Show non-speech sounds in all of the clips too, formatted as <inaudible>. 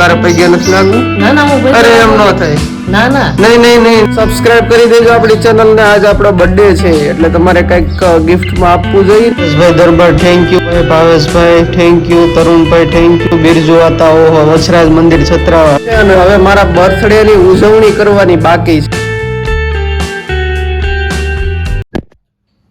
તારે પૈકી નથી લાગવું ના ના હું અરે એમ ન થાય. ના ના. નહીં નહીં નહીં. સબસ્ક્રાઇબ કરી દેજો આપણી ચેનલ ને. આજ આપણો બર્થડે છે. એટલે તમારે કંઈક ગિફ્ટમાં આપવું જોઈએ. ભાઈ દરબાર થેન્ક યુ ભાઈ Bhaveshbhai thank you Tarunbhai thank you Birju આતા ઓહો વછરાજ મંદિર છત્રાવા. અને હવે મારા બર્થડે ની ઉજવણી કરવાની બાકી છે.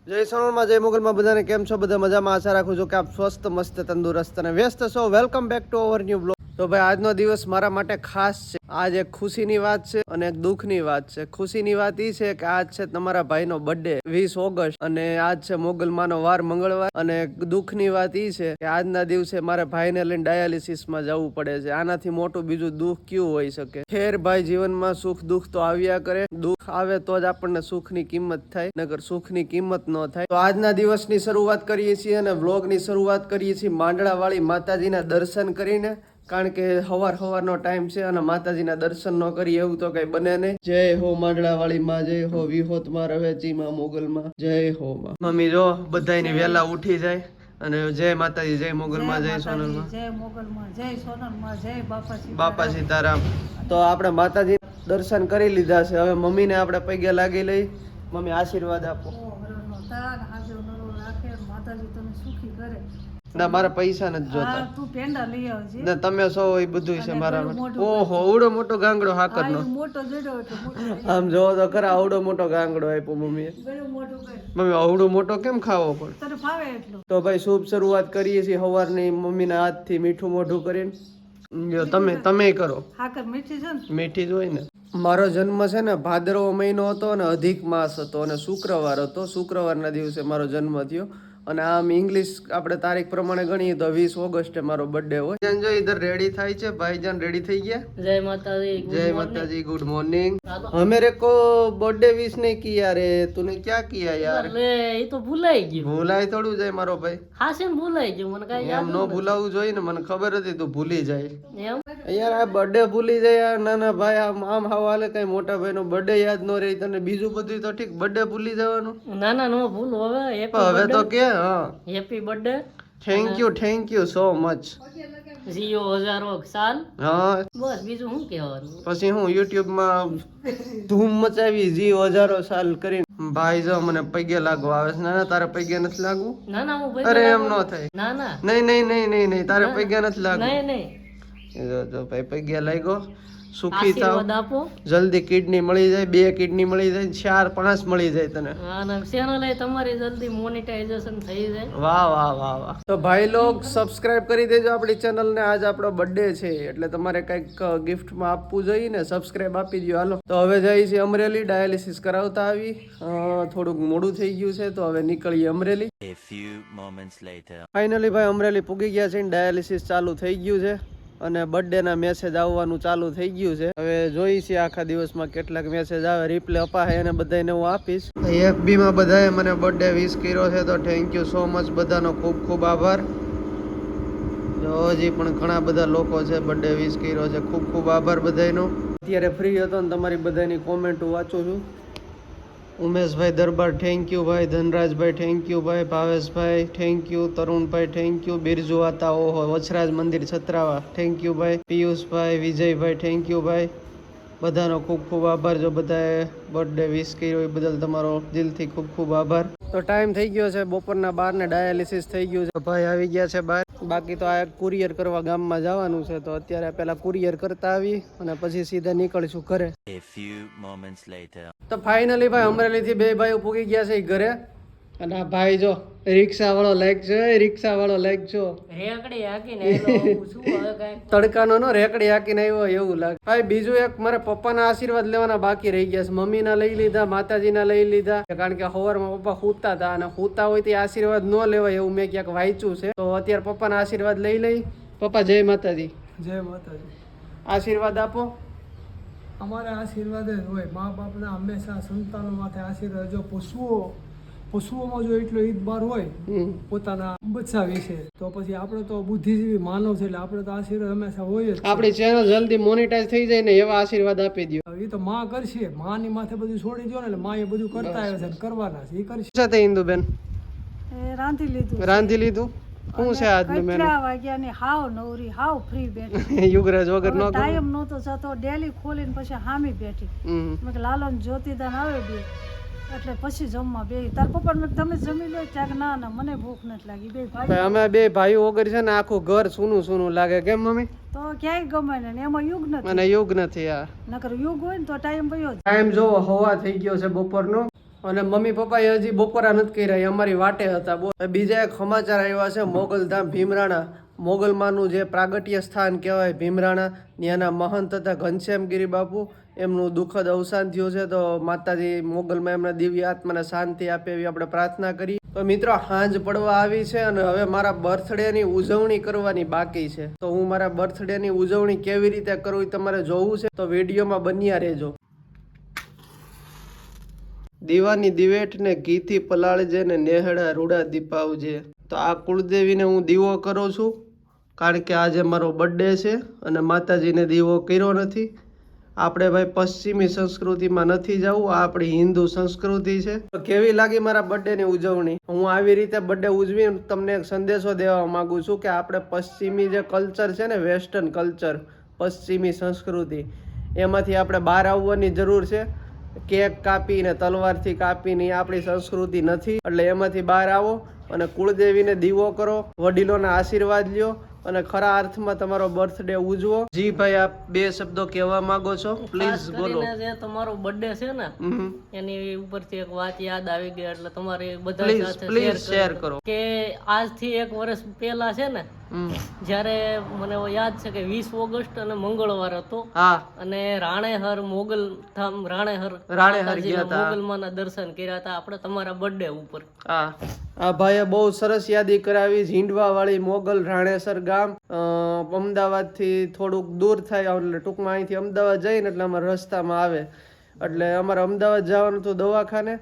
જય સોનલમાં જય મોગલમાં. બધાને કેમ છો? બધા મજામાં? આશા રાખું છું કે આપ સ્વસ્થ મસ્ત તંદુરસ્ત અને વ્યસ્ત છો. Welcome back to our new blog તો ભાઈ, આજનો દિવસ મારા માટે ખાસ છે. આજ એક ખુશીની વાત છે અને એક દુઃખની વાત છે. ખુશીની વાત એ છે કે આજ છે તમારા ભાઈનો બર્થડે વીસ ઓગસ્ટ, અને આજ છે મોગલમાનો વાર મંગળવાર, અને દુઃખની વાત એ છે કે આજના દિવસે મારા ભાઈને લઈને ડાયાલિસિસમાં જવું પડે છે. આનાથી મોટું બીજું દુઃખ કયું હોઈ શકે? ખેર ભાઈ જીવનમાં સુખ દુઃખ તો આવ્યા કરે. દુઃખ આવે તો જ આપણને સુખની કિંમત થાય નગર સુખની કિંમત ન થાય. તો આજના દિવસની શરૂઆત કરીએ છીએ અને વ્લોગની શરૂઆત કરીએ છીએ. માંડળાવાળી માતાજીના દર્શન કરીને કારણ કે હવાર હવારનો ટાઈમ છે અને માતાજીના દર્શન ન કરીએ એવું તો કઈ બને નહીં. જય હો માંડળાવાળી માં જય હો વિહોતમાં રહે ચીમાં મોગલમાં જય હો માં. મમ્મી જો બધાયની વહેલા ઉઠી જાય અને જય માતાજી જય મોગલમાં જય સોનલમાં. જય મોગલમાં જય સોનલમાં જય બાપા સીતારામ. બાપા સીતારામ. તો આપણે માતાજી દર્શન કરી લીધા છે. હવે મમ્મીને આપણે પગે લાગી લઈ. મમ્મી આશીર્વાદ આપો. માતાજી ના મારા પૈસા નથી જોતા. તું પેંડા લઈ આવજે. ના તમે સો એ બધું છે મારા ઓહો આવડો મોટો ગાંગડો હાકર નો મોટો જોડ્યો આમ જોવો તો ખરા આવડો મોટો ગાંગડો આપ્યો મમ્મીએ. મમ્મી આવડો મોટો કેમ ખાવો પણ? તને ફાવે એટલો? તો ભાઈ શુભ શરૂઆત કરીએ છીએ સવારની મમ્મીના હાથથી મીઠું મોઢું કરીને. જો તમે તમે કરો. હાકર મીઠી છે ને? મીઠી જ હોય ને. મારો જન્મ છે ને ભાદરવો મહિનો હતો અને અધિક માસ હતો અને શુક્રવાર હતો. શુક્રવારના દિવસે મારો જન્મ થયો. અને આમ ઇંગ્લિશ આપણે તારીખ પ્રમાણે ગણીએ તો વીસ ઓગસ્ટે મારો બર્થડે હોય. જો ઇધર રેડી થાય છે? ભાઈજાન રેડી થઈ ગયા? જય માતાજી જય માતાજી ગુડ મોર્નિંગ હમે રેકો બર્થડે વીસ ને કિયા રે? તને ક્યાં કિયા યાર? લે એ તો ભૂલાઈ ગયું. ભૂલાય થોડું જાય મારો ભાઈ. હા છે ભૂલાઈ ગયું? મને કાઈ યાદ એમ નો ભૂલાવું જોઈએ ને મને ખબર હતી તું ભૂલી જાય. યાર આ બર્થડે ભૂલી જાય ના ના ભાઈ આમ આમ હાલે કઈ મોટા ભાઈ નો બર્થડે યાદ ન રહી તને બીજું બધું તો ઠીક બર્થડે ભૂલી જવાનું. ના નો ભૂલ. હવે હવે તો કે happy birthday thank you thank you so much Jio હજારો સાલ હા. બસ બીજું શું કહેવાનું? પછી હું યુટ્યુબમાં ધૂમ મચાવી જીઓ હજારો સાલ કરીને. ભાઈ જો મને પગે લાગવા આવે છે. ના તારે પગે નથી લાગવું? ના ના હું અરે એમ ન થાય. ના ના. નહીં નહીં નહીં નહીં તારે પગે નથી લાગવું. નહીં નહીં. જો જો ભાઈ પગે લાગ્યો. સુખી થાવ. આપો. જલ્દી કિડની મળી જાય બે કિડની મળી જાય ચાર પાંચ મળી જાય તને. ચેનલ તમારી જલ્દી મોનેટાઇઝેશન થઈ જાય. વાહ વાહ વાહ વાહ. તો ભાઈ લોક સબસ્ક્રાઇબ કરી દેજો આપણી ચેનલ ને. આજ આપણો બર્થડે છે એટલે તમારે કંઈક ગિફ્ટમાં આપવું જોઈએ ને સબસ્ક્રાઇબ આપી દો હાલો. તો હવે જઈએ છીએ અમરેલી ડાયાલિસિસ કરાવતા આવી. અ, થોડુંક મોડું થઈ ગયું છે તો હવે નીકળીએ અમરેલી. ફાઇનલી ભાઈ અમરેલી પૂગી ગયા છે ડાયાલિસિસ ચાલુ થઈ ગયું છે. અને બર્થડેના મેસેજ આવવાનું ચાલુ થઈ ગયું છે. હવે જોઈ છે આખા દિવસમાં કેટલાક મેસેજ આવે રિપ્લે અપાય અને બધાને હું આપીશ. એફબીમાં બધાએ મને બર્થડે વિશ કર્યો છે તો થેન્ક યુ સો મચ બધાનો ખૂબ ખૂબ આભાર. હજી પણ ઘણા બધા લોકો છે બર્થડે વિશ કર્યો છે ખૂબ ખૂબ આભાર બધાનો અત્યારે ફ્રી હતો ને તમારી બધાની કોમેન્ટ વાંચું છું. ઉમેશભાઈ દરબાર થેન્ક યુ ભાઈ. ધનરાજભાઈ થેન્ક યુ ભાઈ. Bhaveshbhai thank you Tarunbhai thank you Birju વાતા ઓહો. વછરાજ મંદિર, છત્રાવા. થેન્ક યુ ભાઈ. પિયુષભાઈ, વિજયભાઈ થેન્ક યુ ભાઈ. બધાનો ખૂબ ખૂબ આભાર. જો બધાએ બર્થડે વિશ કર્યો એ બદલ તમારો દિલથી ખૂબ ખૂબ આભાર. તો ટાઈમ થઈ ગયો છે. બપોરના બારને ડાયાલિસિસ થઈ ગયું છે. ભાઈ આવી ગયા છે બહાર બાકી તો આ કુરિયર કરવા ગામમાં જવાનું છે તો અત્યારે પેલા કુરિયર કરતા આવી અને પછી સીધા નીકળીશું ઘરે. તો ફાઇનલી ભાઈ અમરેલી થી બે ભાઈઓ પૂગી ગયા છે ઈ ઘરે અને આ ભાઈ જો રિક્ષાવાળો લાઈક છે રિક્ષાવાળો લાઈક છો. રેકડી હાકીને તડકાનો નો રેકડી હાકીને આવ્યો એવું લાગે. ભાઈ બીજું એક મારે પપ્પાના આશીર્વાદ લેવાના બાકી રહી ગયા છે. મમ્મીના લઈ લીધા માતાજીના લઈ લીધા. કારણ કે સવારમાં પપ્પા સૂતા હતા અને સૂતા હોય તે આશીર્વાદ ન લેવાય એવું મેં ક્યાંક વાંચ્યું છે. તો અત્યારે પપ્પાના આશીર્વાદ લઈ લઈ. પપ્પા જય માતાજી. જય માતાજી. આશીર્વાદ આપો. અમારા આશીર્વાદ જ હોય. મા બાપના હંમેશા સંતાનો માટે આશીર્વાદ. જો પશુઓ પશુઓમાં જો એટલો ઈદબાર હોય પોતાના બચ્ચા વિશે તો પછી આપણે તો બુદ્ધિજીવી માનવ છે એટલે આપણે તો આશીર્વાદ હંમેશા હોય જ આપણી ચેનલ જલ્દી મોનિટાઈઝ થઈ જાય ને એવા આશીર્વાદ આપી દો એ તો માં કરશે. માની માથે બધું છોડી દો ને એટલે માં એ બધું કરતા આવે છે કરવાના છે. એ કરશે. સાથે ઇન્દુબેન રાંધી લીધું રાંધી લીધું? શું છે આજનું મેનુ વાગ્યા વાગ્યાની હાવ નવરી હાવ ફ્રી બેઠી. <laughs> યુગરાજ વગર નો ટાઈમ નહોતો જતો. ડેલી ખોલીને પછી હામી બેઠી. મેં લાલો જ્યોતિદાન આવે બે. એટલે પછી જમવા બે. તાર પપ્પા મેં તમે જમી લો. ત્યાં ના ના મને ભૂખ નથી લાગી. બે ભાઈ અમે બે ભાઈઓ વગર છે ને આખું ઘર સૂનું સૂનું લાગે. કેમ મમ્મી? તો ક્યાંય ગમે ને એમાં યુગ નથી. અને યુગ નથી આ નકર યુગ હોય ને તો ટાઈમ વયો ટાઈમ જોવો હવા થઈ ગયો છે બપોરનો. અને મમ્મી પપ્પાએ હજી બપોરા નથી કર્યા અમારી વાટે હતા. બીજા એક સમાચાર આવ્યા છે મોગલધામ ભીમરાણા. મોગલમાનું જે પ્રાગટ્ય સ્થાન કહેવાય ભીમરાણા, ત્યાંના મહંત હતા ઘનશ્યામગીરી બાપુ, એમનું દુઃખદ અવસાન થયું છે. તો માતાજી મોગલમાં એમના દિવ્ય આત્માને શાંતિ આપે એવી આપણે પ્રાર્થના કરી. તો મિત્રો, હાંજ પડવા આવી છે અને હવે મારા બર્થડેની ઉજવણી કરવાની બાકી છે. તો હું મારા બર્થડેની ઉજવણી કેવી રીતે કરું એ તમારે જોવું છે. તો વિડીયોમાં બન્યા રહેજો. દીવાની દિવેટને ઘીથી પલાળજે ને નેહડા રૂડા દીપાવજે. તો આ કુળદેવીને હું દીવો કરું છું, કારણ કે આજે મારો બર્થડે છે અને માતાજીને દીવો કર્યો નથી. આપણે ભાઈ પશ્ચિમી સંસ્કૃતિમાં નથી જવું, આ આપણી હિન્દુ સંસ્કૃતિ છે. તો કેવી લાગી મારા બર્થડેની ઉજવણી? હું આવી રીતે બર્થડે ઉજવી તમને એક સંદેશો દેવા માગું છું કે આપણે પશ્ચિમી જે કલ્ચર છે ને વેસ્ટર્ન કલ્ચર પશ્ચિમી સંસ્કૃતિ, એમાંથી આપણે બહાર આવવાની જરૂર છે. કેક કાપીને, તલવારથી કાપીને આપણી સંસ્કૃતિ નથી, એટલે એમાંથી બહાર આવો. અને કુળદેવીને દીવો કરો વડીલોના આશીર્વાદ લ્યો અને ખરા અર્થમાં તમારો બર્થડે ઉજવો. જી ભાઈ આપ બે શબ્દો કહેવા માંગો છો? પ્લીઝ બોલો. જે તમારો બર્થડે છે ને એની ઉપરથી એક વાત યાદ આવી ગઈ એટલે તમારે બધા સાથે પ્લીઝ શેર કરો. કે આજથી એક વર્ષ પહેલા છે ને. જ્યારે મને યાદ છે કે વીસ ઓગસ્ટ અને મંગળવાર હતો. હા. અને રાણેહર મોગલ ધામ રાણેહર રાણેહર ગયા હતા. મોગલમાના દર્શન કર્યા હતા આપણે તમારા બર્થડે ઉપર. હા. આ ભાઈએ બહુ સરસ યાદી કરાવી. ઝીંડવાવાળી મોગલ રાણેસર ગામ અમદાવાદથી થોડુંક દૂર થાય એટલે ટૂંકમાં અહીંથી અમદાવાદ જઈને એટલે અમારે રસ્તામાં આવે. એટલે અમારે અમદાવાદ જવાનું હતું દવાખાને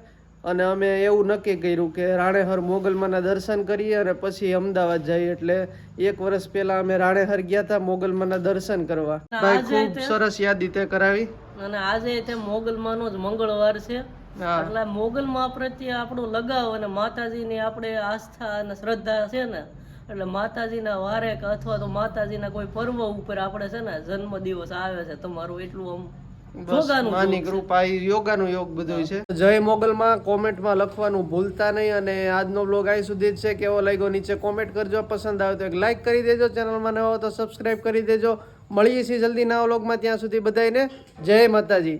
અને અમે એવું નક્કી કર્યું કે રાણેહર મોગલમાના દર્શન કરીએ અને પછી અમદાવાદ જઈએ. એટલે એક વર્ષ પહેલા અમે રાણેહર ગયા હતા મોગલમાના દર્શન કરવા. ખૂબ સરસ યાદી તે કરાવી. અને આજે તે મોગલમાનો જ મંગળવાર છે. એટલે મોગલમાં પ્રત્યે આપણો લગાવ અને માતાજીની આપણે આસ્થા અને શ્રદ્ધા છે ને એટલે માતાજીના વારે કે અથવા તો માતાજીના કોઈ પર્વ ઉપર આપણે છે ને જન્મ દિવસ આવે છે તમારું એટલું આમ માની કૃપા યોગાનું યોગ બધું છે. જય મોગલમાં કોમેન્ટમાં લખવાનું ભૂલતા નહીં અને આજનો બ્લોગ અહીં સુધી જ છે. કેવો લાગ્યો નીચે કોમેન્ટ કરજો. પસંદ આવે તો એક લાઈક કરી દેજો. ચેનલમાં નવા તો સબસ્ક્રાઇબ કરી દેજો. મળીએ છીએ જલ્દી નવા વ્લોગમાં ત્યાં સુધી બધાને જય માતાજી.